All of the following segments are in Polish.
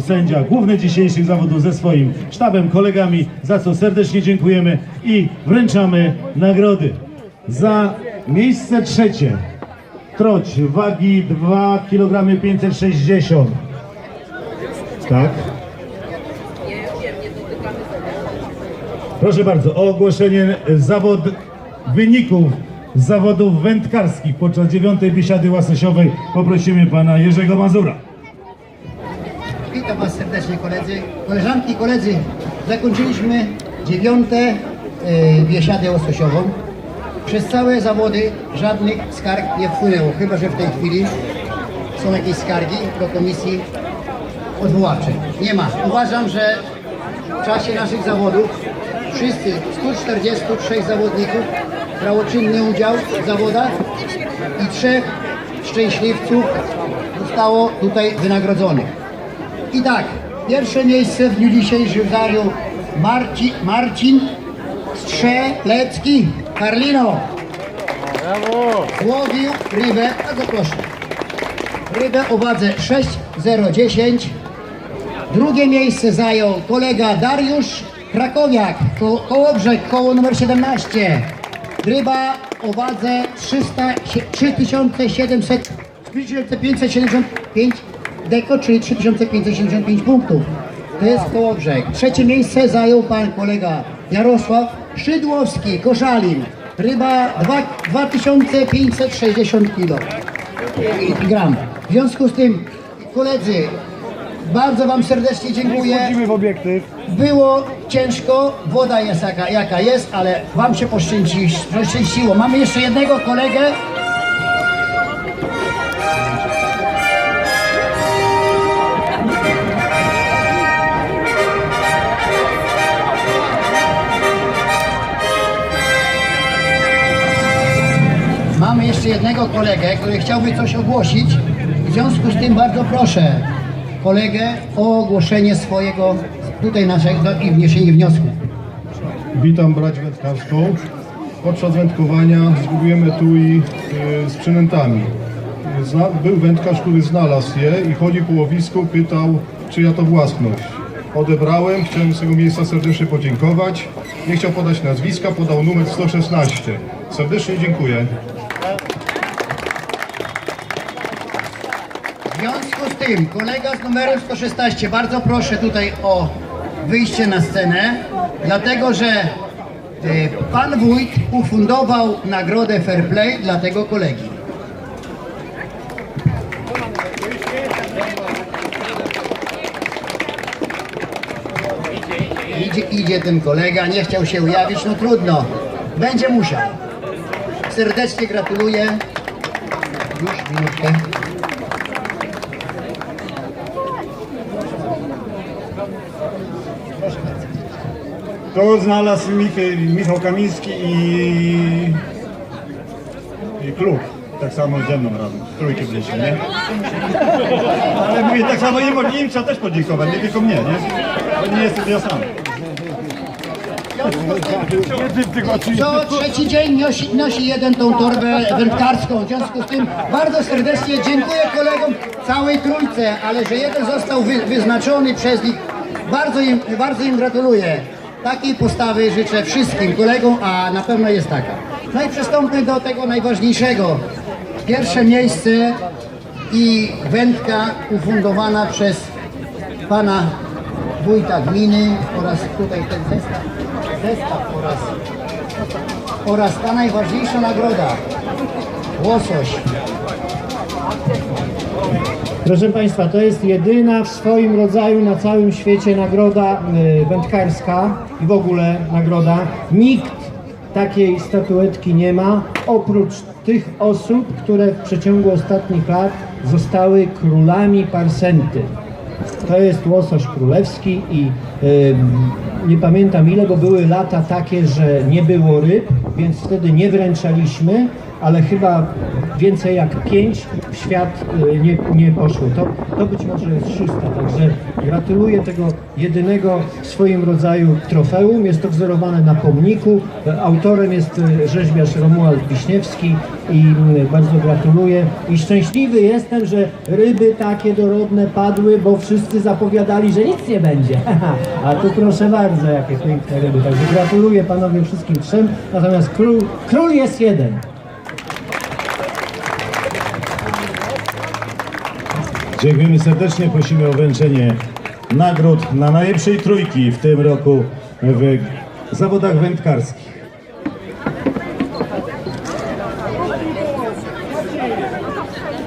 Sędzia główny dzisiejszych zawodów ze swoim sztabem, kolegami, za co serdecznie dziękujemy i wręczamy nagrody. Za miejsce trzecie troć wagi 2 kg 560. Tak. Proszę bardzo, o ogłoszenie zawod, wyników zawodów wędkarskich podczas dziewiątej biesiady łasosiowej poprosimy pana Jerzego Mazura. Witam Was serdecznie koledzy, koleżanki i koledzy. Zakończyliśmy dziewiąte e, biesiadę łososiową. Przez całe zawody żadnych skarg nie wpłynęło, chyba że w tej chwili są jakieś skargi do komisji odwoławczej. Nie ma. Uważam, że w czasie naszych zawodów wszyscy 143 zawodników brało czynny udział w zawodach i trzech szczęśliwców zostało tutaj wynagrodzonych. I tak, pierwsze miejsce w dniu dzisiejszym zajął Marci, Marcin Strzelecki. Karlino. Złowił rybę, bardzo proszę. Rybę o wadze 6,010. Drugie miejsce zajął kolega Dariusz Krakowiak, ko Kołobrzeg, koło numer 17. Ryba o wadze 300, 3700, 3575 deko, czyli 3575 punktów. To jest Kołobrzeg. Trzecie miejsce zajął pan kolega Jarosław Szydłowski, Koszalin. Ryba dwa- 2560 kg gram. W związku z tym, koledzy, bardzo Wam serdecznie dziękuję. Wchodzimy w obiektyw. Było ciężko, woda jest jaka, jaka jest, ale Wam się poszczęści, poszczęściło. Mamy jeszcze jednego kolegę. Jeszcze jednego kolegę, który chciałby coś ogłosić. W związku z tym bardzo proszę kolegę o ogłoszenie swojego tutaj naszego i wniesienie wniosku. Witam brać wędkarską. Podczas wędkowania zgubujemy tu i y, z przynętami. Był wędkarz, który znalazł je i chodzi po łowisku, pytał, czyja to własność. Odebrałem, chciałem z tego miejsca serdecznie podziękować. Nie chciał podać nazwiska, podał numer 116. Serdecznie dziękuję. Tym kolega z numerem 116, bardzo proszę tutaj o wyjście na scenę, dlatego że e, pan wójt ufundował nagrodę Fair Play dla tego kolegi. Idzie, idzie ten kolega, nie chciał się ujawić, no trudno, będzie musiał. Serdecznie gratuluję. Już minutkę. To znalazł Mich- Michał Kamiński i, i klub. Tak samo ze mną razem. W byliśmy, nie? Ale mówię, tak samo im, im trzeba też podziękować, nie tylko mnie, nie? Bo nie jestem ja sam. Co trzeci dzień nosi, nosi jeden tą torbę wędkarską. W związku z tym bardzo serdecznie dziękuję kolegom całej trójce, ale że jeden został wy, wyznaczony przez nich, bardzo im, bardzo im gratuluję. Takiej postawy życzę wszystkim kolegom, a na pewno jest taka. No i przystąpmy do tego najważniejszego. Pierwsze miejsce i wędka ufundowana przez pana wójta gminy oraz tutaj ten zestaw, zestaw oraz, oraz ta najważniejsza nagroda, łosoś. Proszę Państwa, to jest jedyna w swoim rodzaju na całym świecie nagroda y, wędkarska i w ogóle nagroda. Nikt takiej statuetki nie ma, oprócz tych osób, które w przeciągu ostatnich lat zostały królami parsenty. To jest łosoś królewski i y, nie pamiętam ile, bo były lata takie, że nie było ryb, więc wtedy nie wręczaliśmy, ale chyba więcej jak pięć świat y, nie, nie poszło. To, to być może jest szósta, także gratuluję tego jedynego w swoim rodzaju trofeum. Jest to wzorowane na pomniku. Autorem jest y, rzeźbiarz Romuald Wiśniewski i y, bardzo gratuluję. I szczęśliwy jestem, że ryby takie dorodne padły, bo wszyscy zapowiadali, że nic nie będzie. A tu proszę bardzo, jakie piękne ryby. Także gratuluję panowie wszystkim trzem. Natomiast król, król jest jeden. Dziękujemy serdecznie. Prosimy o wręczenie nagród na najlepszej trójki w tym roku w zawodach wędkarskich.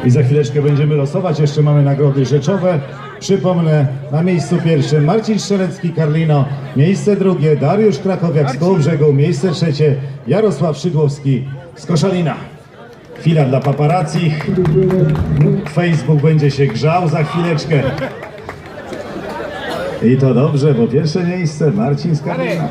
I za chwileczkę będziemy losować. Jeszcze mamy nagrody rzeczowe. Przypomnę, na miejscu pierwszym Marcin Strzelecki, Karlino. Miejsce drugie Dariusz Krakowiak z Kołobrzegu. Miejsce trzecie Jarosław Szydłowski z Koszalina. Chwila dla paparazzi. Facebook będzie się grzał za chwileczkę. I to dobrze, bo pierwsze miejsce Marcin z Karlina.